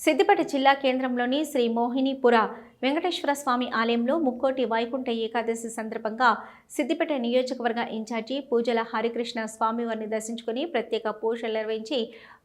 సిద్దిపేట జిల్లా కేంద్రంలోని శ్రీ మోహినిపుర వెంకటేశ్వర స్వామి ఆలయంలో ముక్కోటి వైకుంఠ ఏకాదశి సందర్భంగా సిద్దిపేట నియోజకవర్గ ఇన్ఛార్జి పూజల హరికృష్ణ స్వామివారిని దర్శించుకుని ప్రత్యేక పూజలు నిర్వహించి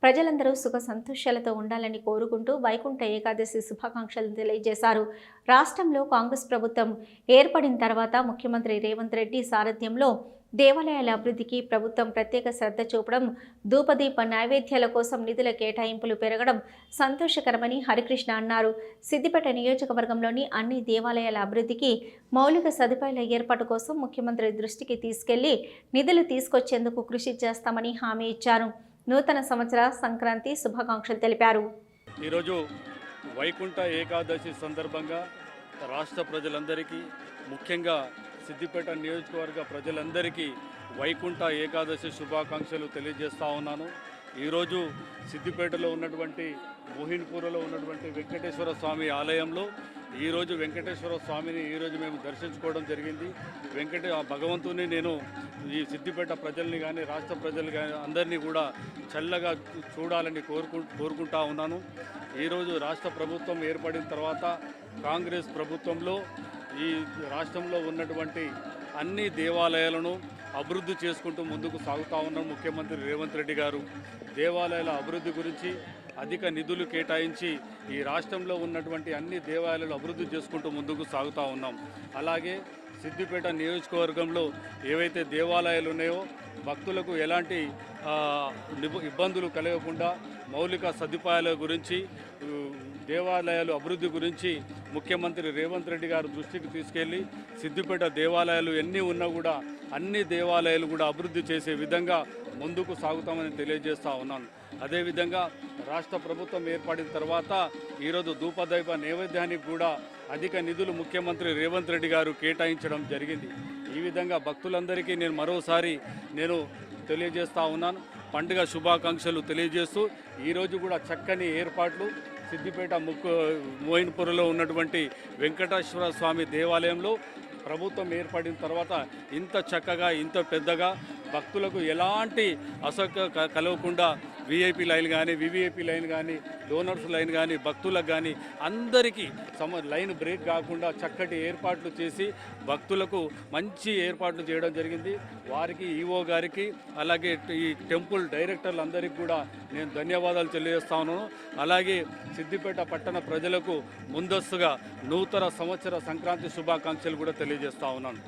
ప్రజలందరూ సుఖ సంతోషాలతో ఉండాలని కోరుకుంటూ వైకుంఠ ఏకాదశి శుభాకాంక్షలు తెలియజేశారు. రాష్ట్రంలో కాంగ్రెస్ ప్రభుత్వం ఏర్పడిన తర్వాత ముఖ్యమంత్రి రేవంత్ రెడ్డి సారథ్యంలో దేవాలయాల అభివృద్ధికి ప్రభుత్వం ప్రత్యేక శ్రద్ధ చూపడం ధూపదీప నైవేద్యాల కోసం నిధుల కేటాయింపులు పెరగడం సంతోషకరమని హరికృష్ణ అన్నారు. సిద్దిపేట నియోజకవర్గంలోని అన్ని దేవాలయాల అభివృద్ధికి మౌలిక సదుపాయాల ఏర్పాటు కోసం ముఖ్యమంత్రి దృష్టికి తీసుకెళ్ళి నిధులు తీసుకొచ్చేందుకు కృషి చేస్తామని హామీ ఇచ్చారు. నూతన సంవత్సర సంక్రాంతి శుభాకాంక్షలు తెలిపారు. ఈరోజు వైకుంఠ ఏకాదశి సందర్భంగా రాష్ట్ర ప్రజలందరికీ ముఖ్యంగా సిద్దిపేట నియోజకవర్గ ప్రజలందరికీ వైకుంఠ ఏకాదశి శుభాకాంక్షలు తెలియజేస్తా ఉన్నాను. ఈరోజు సిద్దిపేటలో ఉన్నటువంటి మోహిన్పూర్లో ఉన్నటువంటి వెంకటేశ్వర స్వామి ఆలయంలో ఈరోజు వెంకటేశ్వర స్వామిని ఈరోజు మేము దర్శించుకోవడం జరిగింది. వెంకట ఆ భగవంతుని నేను ఈ సిద్దిపేట ప్రజల్ని కానీ రాష్ట్ర ప్రజలు కానీ అందరినీ కూడా చల్లగా చూడాలని కోరుకు కోరుకుంటా ఉన్నాను. ఈరోజు రాష్ట్ర ప్రభుత్వం ఏర్పడిన తర్వాత కాంగ్రెస్ ప్రభుత్వంలో ఈ రాష్ట్రంలో ఉన్నటువంటి అన్ని దేవాలయాలను అభివృద్ధి చేసుకుంటూ ముందుకు సాగుతూ ఉన్నాం ముఖ్యమంత్రి రేవంత్ రెడ్డి గారు. దేవాలయాల అభివృద్ధి గురించి అధిక నిధులు కేటాయించి ఈ రాష్ట్రంలో ఉన్నటువంటి అన్ని దేవాలయాలు అభివృద్ధి చేసుకుంటూ ముందుకు సాగుతూ ఉన్నాం. అలాగే సిద్దిపేట నియోజకవర్గంలో ఏవైతే దేవాలయాలు ఉన్నాయో భక్తులకు ఎలాంటి ఇబ్బందులు కలగకుండా మౌలిక సదుపాయాల గురించి దేవాలయాలు అభివృద్ధి గురించి ముఖ్యమంత్రి రేవంత్ రెడ్డి గారు దృష్టికి తీసుకెళ్ళి సిద్దిపేట దేవాలయాలు ఎన్ని ఉన్నా కూడా అన్ని దేవాలయాలు కూడా అభివృద్ధి చేసే విధంగా ముందుకు సాగుతామని తెలియజేస్తా ఉన్నాను. అదేవిధంగా రాష్ట్ర ప్రభుత్వం ఏర్పడిన తర్వాత ఈరోజు ధూపదైవ నైవేద్యానికి కూడా అధిక నిధులు ముఖ్యమంత్రి రేవంత్ రెడ్డి గారు కేటాయించడం జరిగింది. ఈ విధంగా భక్తులందరికీ నేను మరోసారి నేను తెలియజేస్తా ఉన్నాను. పండుగ శుభాకాంక్షలు తెలియజేస్తూ ఈరోజు కూడా చక్కని ఏర్పాట్లు సిద్దిపేట ముక్కు మోయిన్పూర్లో ఉన్నటువంటి వెంకటేశ్వర స్వామి దేవాలయంలో ప్రభుత్వం ఏర్పడిన తర్వాత ఇంత చక్కగా ఇంత పెద్దగా భక్తులకు ఎలాంటి అసౌక క- కలగకుండా వీఐపీ లైన్ కానీ వివిఐపీ లైన్ కానీ డోనర్స్ లైన్ కానీ భక్తులకు కానీ అందరికీ సమ లైన్ బ్రేక్ కాకుండా చక్కటి ఏర్పాట్లు చేసి భక్తులకు మంచి ఏర్పాట్లు చేయడం జరిగింది. వారికి ఈఓ గారికి అలాగే ఈ టెంపుల్ డైరెక్టర్లందరికీ కూడా నేను ధన్యవాదాలు తెలియజేస్తా ఉన్నాను. అలాగే సిద్దిపేట పట్టణ ప్రజలకు ముందస్తుగా నూతన సంవత్సర సంక్రాంతి శుభాకాంక్షలు కూడా తెలియజేస్తా ఉన్నాను.